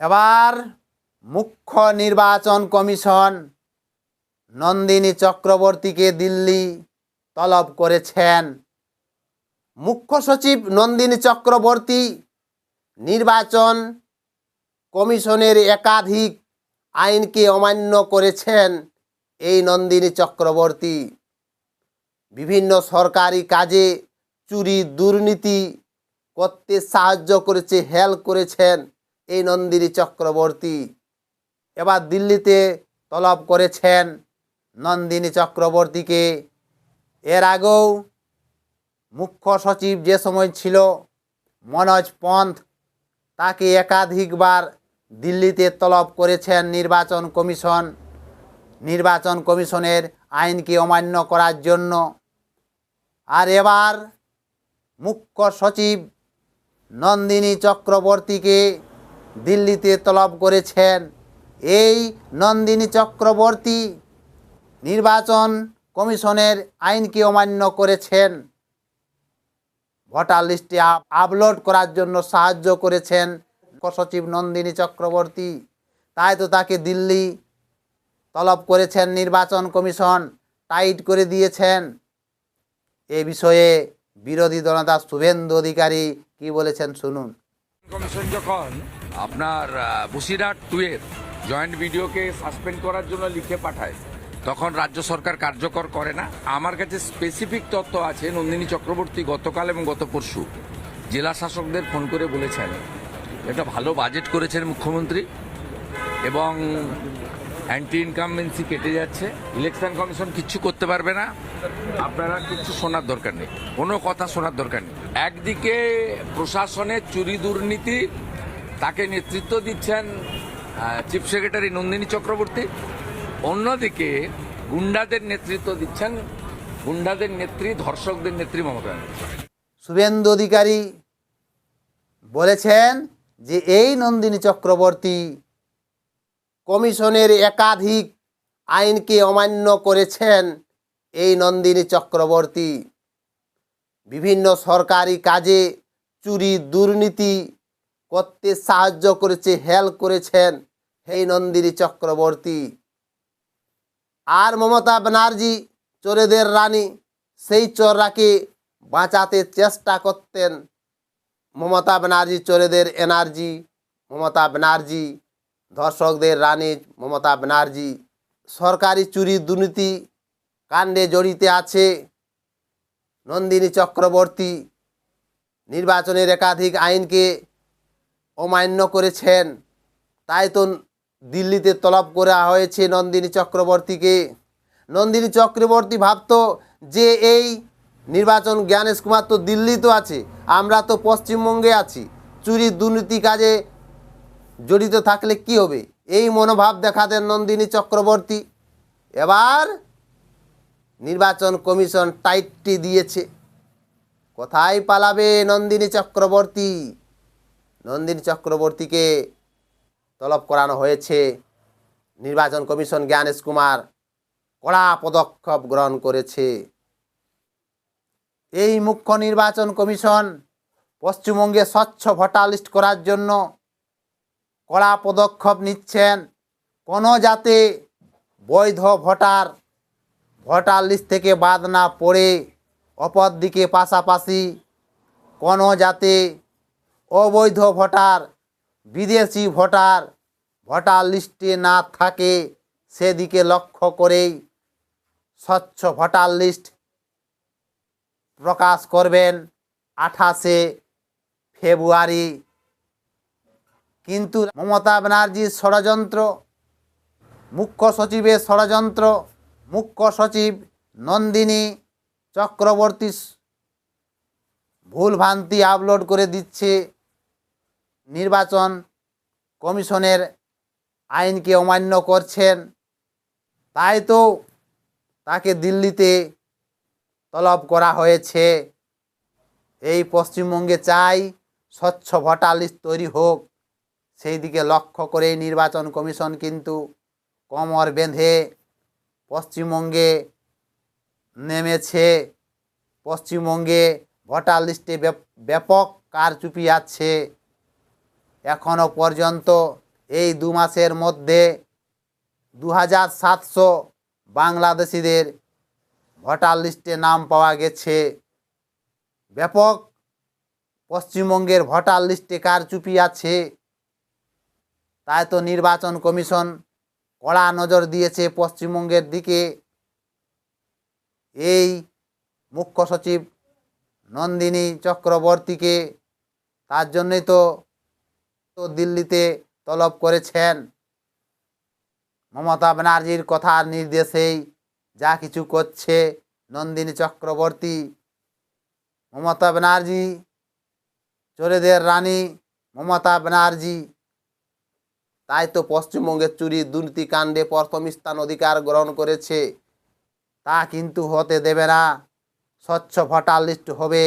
এবার মুখ্য নির্বাচন কমিশন নন্দিনী চক্রবর্তীকে দিল্লি তলব করেছেন। মুখ্য সচিব নন্দিনী চক্রবর্তী নির্বাচন কমিশনের একাধিক আইনকে অমান্য করেছেন এই নন্দিনী চক্রবর্তী। বিভিন্ন সরকারি কাজে চুরি, দুর্নীতি করতে সাহায্য করেছে, হেল্প করেছেন। এই নন্দিনী চক্রবর্তী। এবার দিল্লিতে তলব করেছেন নন্দিনী চক্রবর্তীকে। এর আগেও মুখ্য সচিব যে সময় ছিল, মনোজ পন্থ, তাকে একাধিকবার দিল্লিতে তলব করেছেন নির্বাচন কমিশন। নির্বাচন কমিশনের আইনকে অমান্য করার জন্য। আর এবার মুখ্য সচিব নন্দিনী চক্রবর্তীকে দিল্লিতে তলব করেছেন। এই নন্দিনী চক্রবর্তী নির্বাচন কমিশনের আইনকে অমান্য করেছেন। ভোটার লিস্টে আপ- আপলোড করার জন্য সাহায্য করেছেন সচিব নন্দিনী চক্রবর্তী। তাই তো তাকে দিল্লি তলব করেছেন নির্বাচন কমিশন, টাইট করে দিয়েছেন। এ বিষয়ে বিরোধী দলনেতা শুভেন্দু অধিকারী কি বলেছেন শুনুন। কমিশন যখন আপনার বসিরহাট টুয়ের জয়েন্ট ভিডিওকে সাসপেন্ড করার জন্য লিখে পাঠায়। তখন রাজ্য সরকার কার্যকর করে না। আমার কাছে স্পেসিফিক তথ্য আছে, নন্দিনী চক্রবর্তী গতকাল এবং গত পরশু। জেলা শাসকদের ফোন করে বলেছেন একটা ভালো বাজেট করেছেন মুখ্যমন্ত্রী এবং অ্যান্টি ইনকামবেন্সি কেটে যাচ্ছে। ইলেকশন কমিশন কিচ্ছু করতে পারবে না। আপনারা কিচ্ছু শোনার দরকার নেই। কোনো কথা শোনার দরকার নেই। একদিকে প্রশাসনের চুরি দুর্নীতি তাকে নেতৃত্ব দিচ্ছেন চিফ সেক্রেটারি নন্দিনী চক্রবর্তী অন্যদিকে গুন্ডাদের নেতৃত্ব দিচ্ছেন, গুন্ডাদের নেত্রী, ধর্ষকদের নেত্রী মমতা। শুভেন্দু অধিকারী বলেছেন যে এই নন্দিনী চক্রবর্তী কমিশনের একাধিক আইনকে অমান্য করেছেন এই নন্দিনী চক্রবর্তী বিভিন্ন সরকারি কাজে চুরি, দুর্নীতি করতে সাহায্য করেছে, হেল্প করেছেন। এই নন্দিনী চক্রবর্তী। আর মমতা ব্যানার্জি, চোরেদের রানী, সেই চোররাকে বাঁচাতে চেষ্টা করতেন। মমতা ব্যানার্জি, চোরেদের এনার্জি, মমতা ব্যানার্জি, ধর্ষকদের রানী মমতা ব্যানার্জি। সরকারি চুরি দুর্নীতি কাণ্ডে জড়িত আছে। নন্দিনী চক্রবর্তী, নির্বাচনের একাধিক আইনকে অমান্য করেছেন। তাই তো দিল্লিতে তলব করা হয়েছে নন্দিনী চক্রবর্তীকে। নন্দিনী চক্রবর্তী ভাবতো যে এই নির্বাচন জ্ঞানেশ কুমার তো দিল্লি তো আছে, আমরা তো পশ্চিমবঙ্গে আছি। চুরি দুর্নীতি কাজে জড়িত থাকলে কি হবে? এই মনোভাব দেখাতেন নন্দিনী চক্রবর্তী। এবার নির্বাচন কমিশন টাইটটি দিয়েছে। কোথায় পালাবে নন্দিনী চক্রবর্তী? নন্দিনী চক্রবর্তীকে তলব করানো হয়েছে। নির্বাচন কমিশন জ্ঞানেশ কুমার কড়া পদক্ষেপ গ্রহণ করেছে। এই মুখ্য নির্বাচন কমিশন পশ্চিমবঙ্গে স্বচ্ছ ভোটার লিস্ট করার জন্য কড়া পদক্ষেপ নিচ্ছেন। কোনো যাতে বৈধ ভোটার ভোটার লিস্ট থেকে বাদ না পড়ে অপর দিকে পাশাপাশি কোনো যাতে অবৈধ ভোটার, বিদেশি ভোটার ভোটার লিস্টে না থাকে সেদিকে লক্ষ্য করেই স্বচ্ছ ভোটার লিস্ট প্রকাশ করবেন আঠাশে ফেব্রুয়ারি। কিন্তু মমতা ব্যানার্জির ষড়যন্ত্র, মুখ্য সচিবের ষড়যন্ত্র, মুখ্য সচিব নন্দিনী চক্রবর্তী ভুলভ্রান্তি আপলোড করে দিচ্ছে নির্বাচন কমিশনের আইনকে অমান্য করছেন। তাই তো তাকে দিল্লিতে তলব করা হয়েছে। এই পশ্চিমবঙ্গে চাই স্বচ্ছ ভোটার লিস্ট তৈরি হোক। সেই দিকে লক্ষ্য করেই নির্বাচন কমিশন কিন্তু কমর বেঁধে পশ্চিমবঙ্গে নেমেছে। পশ্চিমবঙ্গে ভোটার লিস্টে ব্যাপ- ব্যাপক কারচুপি আছে। এখনও পর্যন্ত এই দু মাসের মধ্যে দু হাজার সাতশো বাংলাদেশিদের ভোটার লিস্টে নাম পাওয়া গেছে। ব্যাপক পশ্চিমবঙ্গের ভোটার লিস্টে কারচুপি আছে। তাই তো নির্বাচন কমিশন কড়া নজর দিয়েছে পশ্চিমবঙ্গের দিকে। এই মুখ্য সচিব নন্দিনী চক্রবর্তীকে। তার জন্যই তো তো দিল্লিতে তলব করেছেন। মমতা ব্যানার্জির কথার নির্দেশেই যা কিছু করছে নন্দিনী চক্রবর্তী। মমতা ব্যানার্জি, চোরেদের রানী মমতা ব্যানার্জি। তাই তো পশ্চিমবঙ্গের চুরি দুর্নীতি কাণ্ডে প্রথম স্থান অধিকার গ্রহণ করেছে। তা কিন্তু হতে দেবে না। স্বচ্ছ ভোটার লিস্ট হবে,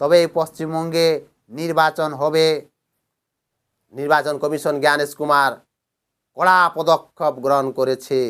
তবেই পশ্চিমবঙ্গে নির্বাচন হবে। নির্বাচন কমিশন জ্ঞানেশ কুমার কড়া পদক্ষেপ গ্রহণ করেছে।